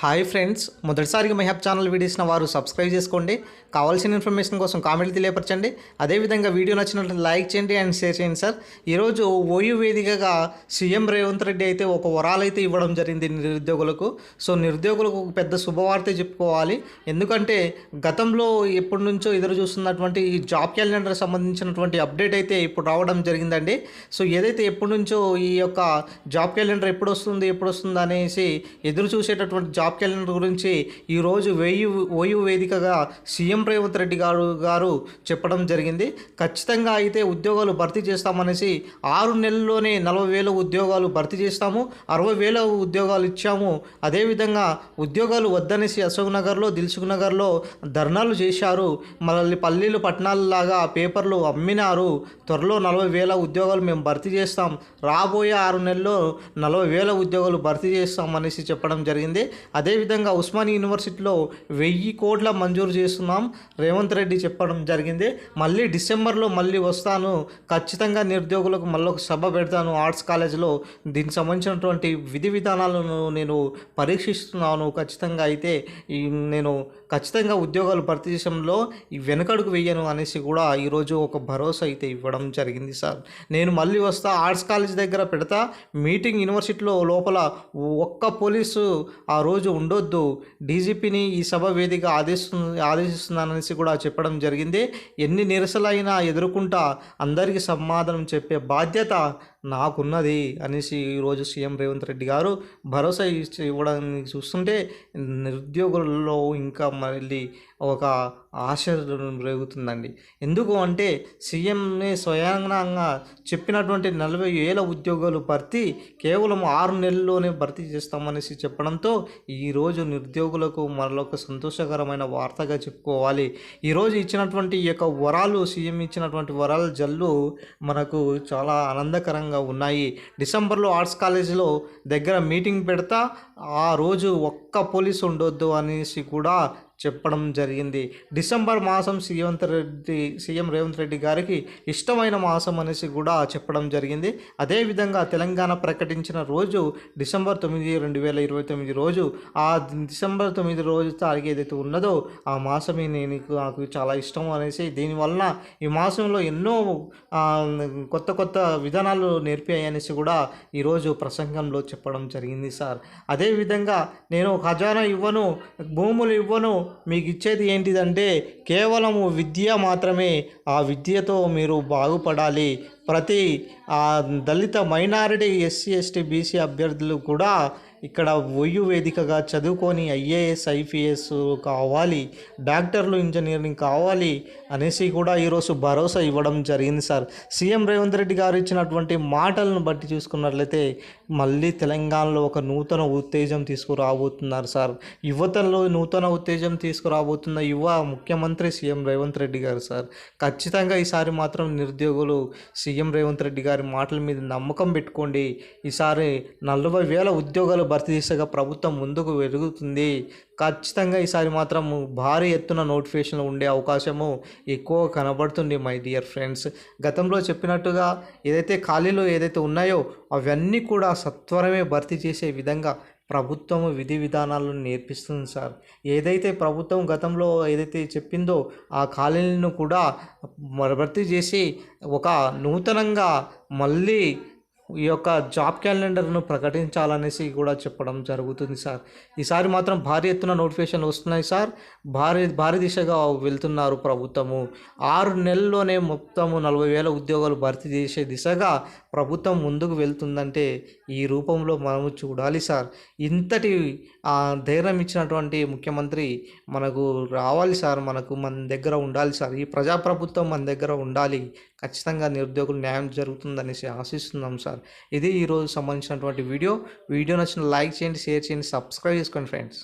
Hi friends మొదటిసారిగా my channel వీడియోస్న వారు సబ్స్క్రైబ్ చేసుకోండి. కావాల్సిన ఇన్ఫర్మేషన్ కోసం కామెంట్లు తెలియపరచండి. అదేవిధంగా వీడియో నచ్చినట్లయితే లైక్ చేయండి అండ్ షేర్ చేయండి సార్. ఈరోజు ఓయూ వేదికగా సీఎం రేవంత్ రెడ్డి అయితే ఒక వరాలైతే ఇవ్వడం జరిగింది నిరుద్యోగులకు. సో నిరుద్యోగులకు ఒక పెద్ద శుభవార్త చెప్పుకోవాలి. ఎందుకంటే గతంలో ఎప్పటి నుంచో ఎదురు చూస్తున్నటువంటి ఈ జాబ్ క్యాలెండర్ సంబంధించినటువంటి అప్డేట్ అయితే ఇప్పుడు రావడం జరిగిందండి. సో ఏదైతే ఎప్పటి నుంచో ఈ యొక్క జాబ్ క్యాలెండర్ ఎప్పుడు వస్తుంది ఎప్పుడు వస్తుంది అనేసి ఎదురు చూసేటటువంటి జాబ్ క్యాలెండర్ గురించి ఈరోజు వేయు ఓయు వేదికగా సీఎం రేవంత్ రెడ్డి గారు గారు చెప్పడం జరిగింది. ఖచ్చితంగా అయితే ఉద్యోగాలు భర్తీ చేస్తామనేసి ఆరు నెలల్లోనే నలభై వేల ఉద్యోగాలు భర్తీ చేస్తాము అరవై వేల ఉద్యోగాలు ఇచ్చాము. అదేవిధంగా ఉద్యోగాలు వద్దనేసి అశోక్ నగర్లో దిల్సుఖ్ నగర్లో ధర్నాలు చేశారు. మళ్ళీ పల్లీలు పట్టణాలలాగా పేపర్లు అమ్మినారు. త్వరలో నలభై వేల ఉద్యోగాలు మేము భర్తీ చేస్తాం. రాబోయే ఆరు నెలల్లో నలభై వేల ఉద్యోగాలు భర్తీ చేస్తాం అనేసి చెప్పడం జరిగింది. అదేవిధంగా ఉస్మానియా యూనివర్సిటీలో వెయ్యి కోట్ల మంజూరు చేస్తున్నాం. రేవంత్ రెడ్డి చెప్పడం జరిగింది. మళ్ళీ డిసెంబర్లో మళ్ళీ వస్తాను. ఖచ్చితంగా నిరుద్యోగులకు మళ్ళీ ఒక సభ పెడతాను. ఆర్ట్స్ కాలేజ్లో దీనికి సంబంధించినటువంటి విధి విధానాలను నేను పరీక్షిస్తున్నాను. ఖచ్చితంగా అయితే ఈ నేను ఖచ్చితంగా ఉద్యోగాలు భర్తీ చేయడంలో ఈ వెనకడుగు వెయ్యను అనేసి కూడా ఈరోజు ఒక భరోసా అయితే ఇవ్వడం జరిగింది సార్. నేను మళ్ళీ వస్తా ఆర్ట్స్ కాలేజ్ దగ్గర పెడతా మీటింగ్ యూనివర్సిటీలో లోపల ఒక్క పోలీసు ఆ రోజు ఉండొద్దు. డీజీపీని ఈ సభ వేదిక ఆదేశిస్తు ఆదేశిస్తున్నాననేసి కూడా చెప్పడం జరిగింది. ఎన్ని నిరసలైనా ఎదుర్కొంటా అందరికీ సమాధానం చెప్పే బాధ్యత నాకున్నది అనేసి ఈరోజు సీఎం రేవంత్ రెడ్డి గారు భరోసా ఇచ్చి ఇవ్వడానికి చూస్తుంటే నిరుద్యోగులలో ఇంకా మళ్ళీ ఒక ఆశ రేగుతుందండి. ఎందుకు అంటే సీఎంనే స్వయంగా చెప్పినటువంటి నలభై వేల ఉద్యోగాలు భర్తీ కేవలం ఆరు నెలల్లోనే భర్తీ చేస్తామనేసి చెప్పడంతో ఈరోజు నిరుద్యోగులకు మరొక సంతోషకరమైన వార్తగా చెప్పుకోవాలి. ఈరోజు ఇచ్చినటువంటి ఈ యొక్క వరాలు సీఎం ఇచ్చినటువంటి వరాల జల్లు మనకు చాలా ఆనందకరంగా ఉన్నాయి. డిసెంబర్లో ఆర్ట్స్ కాలేజీలో దగ్గర మీటింగ్ పెడతా ఆ రోజు ఒక్క పోలీసు ఉండొద్దు అనేసి కూడా చెప్పడం జరిగింది. డిసెంబర్ మాసం సీఎం రెడ్డి సీఎం రేవంత్ రెడ్డి గారికి ఇష్టమైన మాసం అనేసి కూడా చెప్పడం జరిగింది. అదేవిధంగా తెలంగాణ ప్రకటించిన రోజు డిసెంబర్ తొమ్మిది రెండు వేల ఇరవై తొమ్మిది రోజు ఆ డిసెంబర్ తొమ్మిది రోజు తారీఖు ఏదైతే ఉన్నదో ఆ మాసమే నేను నాకు చాలా ఇష్టం అనేసి దీనివలన ఈ మాసంలో ఎన్నో కొత్త కొత్త విధానాలు నేర్పాయి అనేసి కూడా ఈరోజు ప్రసంగంలో చెప్పడం జరిగింది సార్. అదే అదేవిధంగా నేను ఖజానా ఇవ్వను భూములు ఇవ్వను. మీకు ఇచ్చేది ఏంటిదంటే కేవలము విద్య మాత్రమే. ఆ విద్యతో మీరు బాగుపడాలి. ప్రతి ఆ దళిత మైనారిటీ ఎస్సీ ఎస్టీ బీసీ అభ్యర్థులు కూడా ఇక్కడ ఒయ్యు వేదికగా చదువుకొని ఐఏఎస్ ఐపీఎస్ కావాలి డాక్టర్లు ఇంజనీరింగ్ కావాలి అనేసి కూడా ఈరోజు భరోసా ఇవ్వడం జరిగింది సార్. సీఎం రేవంత్ రెడ్డి గారు ఇచ్చినటువంటి మాటలను బట్టి చూసుకున్నట్లయితే మళ్ళీ తెలంగాణలో ఒక నూతన ఉత్తేజం తీసుకురాబోతున్నారు సార్. యువతలో నూతన ఉత్తేజం తీసుకురాబోతున్న యువ ముఖ్యమంత్రి సీఎం రేవంత్ రెడ్డి గారు సార్. ఖచ్చితంగా ఈసారి మాత్రం నిరుద్యోగులు సీఎం రేవంత్ రెడ్డి గారి మాటల మీద నమ్మకం పెట్టుకోండి. ఈసారి నలభై వేల ఉద్యోగాలు భర్తీ దిశగా ప్రభుత్వం ముందుకు వెలుగుతుంది. ఖచ్చితంగా ఈసారి మాత్రం భారీ ఎత్తున నోటిఫికేషన్లు ఉండే అవకాశము ఎక్కువ కనబడుతుంది మై డియర్ ఫ్రెండ్స్ గతంలో చెప్పినట్టుగా ఏదైతే ఖాళీలు ఏదైతే ఉన్నాయో అవన్నీ కూడా సత్వరమే భర్తీ చేసే విధంగా ప్రభుత్వం విధి విధానాలను నేర్పిస్తుంది సార్. ఏదైతే ప్రభుత్వం గతంలో ఏదైతే చెప్పిందో ఆ ఖాళీలను కూడా భర్తీ చేసి ఒక నూతనంగా మళ్ళీ ఈ యొక్క జాబ్ క్యాలెండర్ను ప్రకటించాలనేసి కూడా చెప్పడం జరుగుతుంది సార్. ఈసారి మాత్రం భారీ ఎత్తున నోటిఫికేషన్లు వస్తున్నాయి సార్. భారీ భారీ దిశగా వెళ్తున్నారు ప్రభుత్వము. ఆరు నెలల్లోనే మొత్తము నలభై వేల ఉద్యోగాలు భర్తీ చేసే దిశగా ప్రభుత్వం ముందుకు వెళ్తుందంటే ఈ రూపంలో మనము చూడాలి సార్. ఇంతటి ధైర్యం ఇచ్చినటువంటి ముఖ్యమంత్రి మనకు రావాలి సార్. మనకు మన దగ్గర ఉండాలి సార్. ఈ ప్రజాప్రభుత్వం మన దగ్గర ఉండాలి. ఖచ్చితంగా నిరుద్యోగులు న్యాయం జరుగుతుందనేసి ఆశిస్తున్నాం సార్. ఇది ఈరోజు సంబంధించినటువంటి వీడియో. వీడియో నచ్చిన లైక్ చేయండి షేర్ చేయండి సబ్స్క్రైబ్ చేసుకోండి ఫ్రెండ్స్.